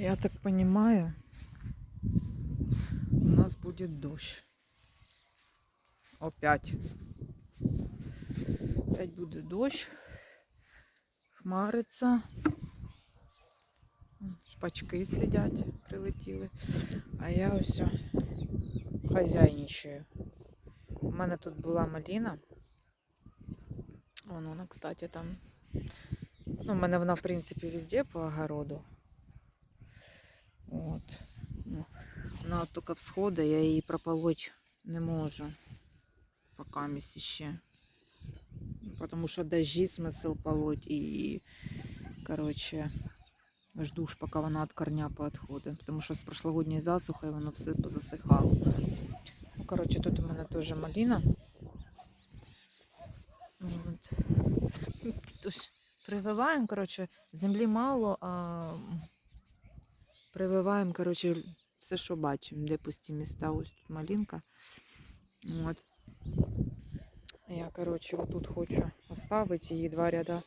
Я так понимаю, у нас будет дождь. Опять. Опять буде дощ. Хмариться. Шпачки сидять, прилетіли. А я ось хазяйничаю. У мене тут була маліна. Вон вона, кстати, там. Ну, у мене вона, в принципі, везде по огороду. От. Ну, вона от тільки всходи, я її прополоть не можу. Поки місць ще. Потому що дожди смисл полоть і, короче, жду ж, поки вона від корня поотходить. Тому що з прошлогодньої засухи воно все позасихало. Ну, короче, тут у мене теж маліна. От. Тож прививаємо, короче, землі мало, а прививаємо, короче, все, що бачимо, де пусті міста. Ось тут малинка. От. Я, короче, отут хочу оставити її два ряда.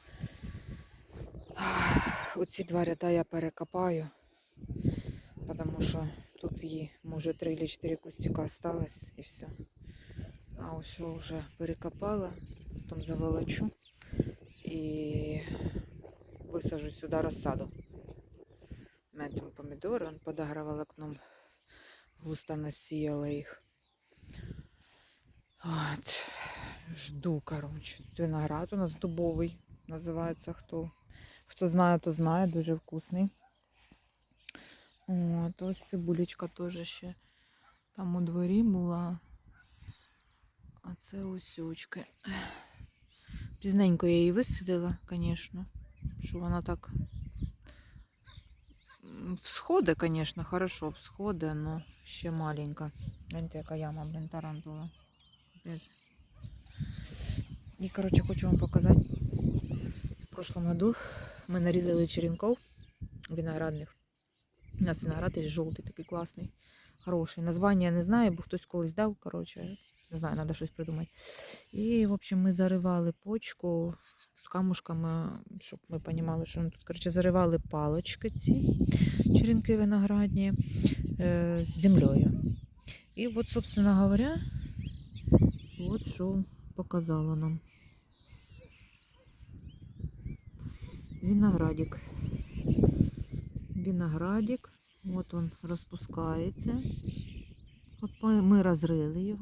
Оці два ряда я перекопаю, тому що тут її, може, три чи чотири кустика осталось і все. А ось що вже перекопала, потім заволочу і висажу сюди розсаду. Там помідори, он подаграв окном, густо насіяла їх. От. Жду, короче. Виноград у нас дубовий. Називається хто. Хто знає, то знає, дуже вкусний. От, ось цибулечка теж ще там у дворі була. А це ось очки. Пізненько я її висадила, звісно. Що вона так. Всходи, звісно, хорошо всходи, але ще маленька. Гляньте, яка яма, блін, тарантула. І, коротше, хочу вам показати. В прошлом году ми нарізали черенков виноградних. У нас виноград є жовтий, такий класний, хороший. Названня я не знаю, бо хтось колись дав, коротше, не знаю, треба щось придумати. І, в общем, ми заривали почку камушками, щоб ми розуміли, що ми тут, коротше, заривали палочки ці черенки виноградні е, з землею. І от, собственно говоря, от що показала нам. Виноградик. Виноградик. Вот он распускается. Вот мы, мы разрыли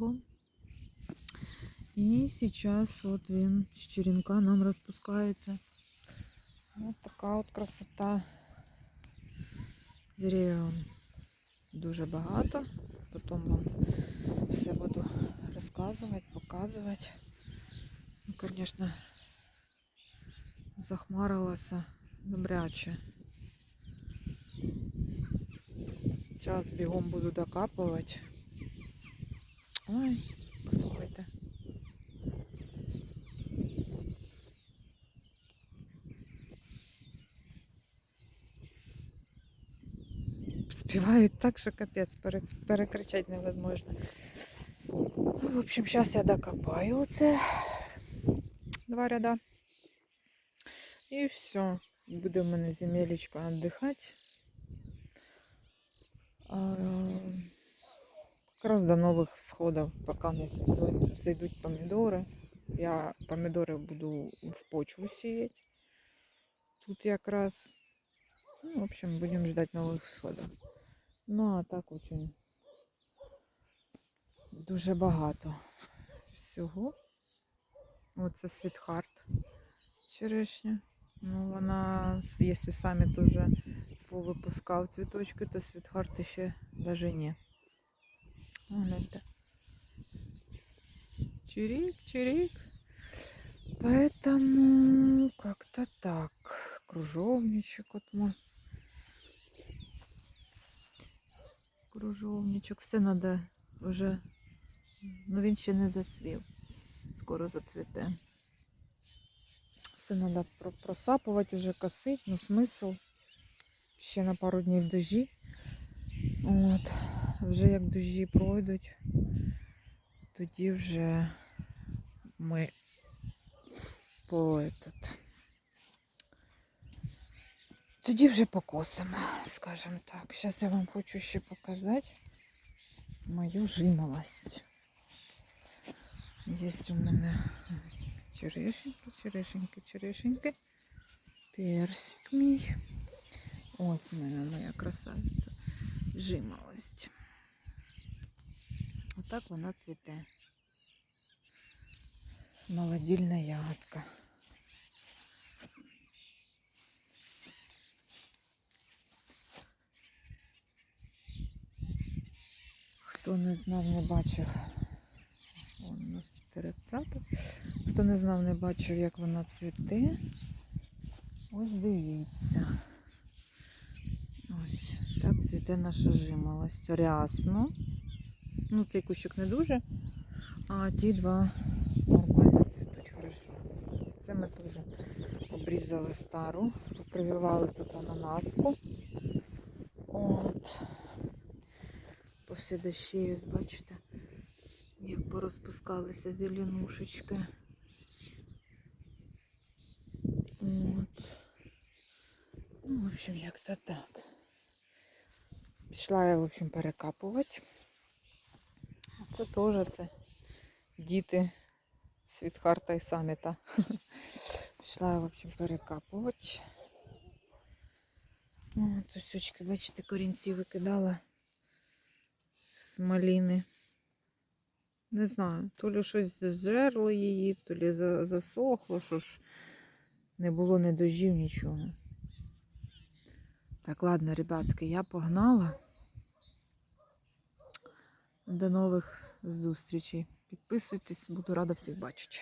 его. И сейчас вот він з черенка нам розпускається. Вот така от красота. Дерев дуже багато. Потім вам все буду розказувати, показувати. Ну, звісно, захмарилася добряче. Зараз бігом буду докапувати. Ой, Співають так, що капець, пере- перекричати невозможно. В общем, зараз я докопаю оце два ряда. І все. Буде в мене земелечко віддихати. Якраз до нових сходів, поки не зайдуть помідори. Я помідори буду в почву сіяти. Тут якраз. Ну, в общем, будемо ждать нових сходів. Ну, а так очень дуже багато всього. Оце світхарт черешня. Ну, вона, якщо самі дуже повипускав цвіточки, то світхарт ще навіть ні. Гляньте. Чирик, чирик. Поэтому как-то так. Кружовничек вот мой. Кружовничок. Все надо вже. Ну він ще не зацвів. Скоро зацвіте. Все треба просапувати, вже косити, ну смисл. Ще на пару днів дожі. От. Вже як дожі пройдуть, тоді вже ми по этот. Тоді вже покосимо, скажімо так. Зараз я вам хочу ще показати мою жимолость. Є у мене черешеньки, черешеньки, черешеньки. Персик мій. Ось в мене моя красавиця. Жимолость. Отак вона цвіте. Молодільна ягодка. Хто не знав, не бачив. Вон у нас терецята. Хто не знав, не бачив, як вона цвіте. Ось дивіться. Ось так цвіте наша жимолость. Рясно. Ну, цей кущик не дуже, а ті два нормально цвітуть хорошо. Це ми теж обрізали стару, попрививали тут ананаску. От. Всій дощі, ось бачите, як порозпускалися зеленушечки. От. Ну, в общем, як то так. Пішла я, в общем, перекапувати. А Це теж це діти Світхарта і саміта. Пішла я, в общем, перекапувати. От, ось, бачите, корінці викидала маліни. Не знаю, то ли щось зжерло її, то ли засохло, що ж не було не дожів нічого. Так, ладно, ребятки, я погнала. До нових зустрічей. Підписуйтесь, буду рада всіх бачити.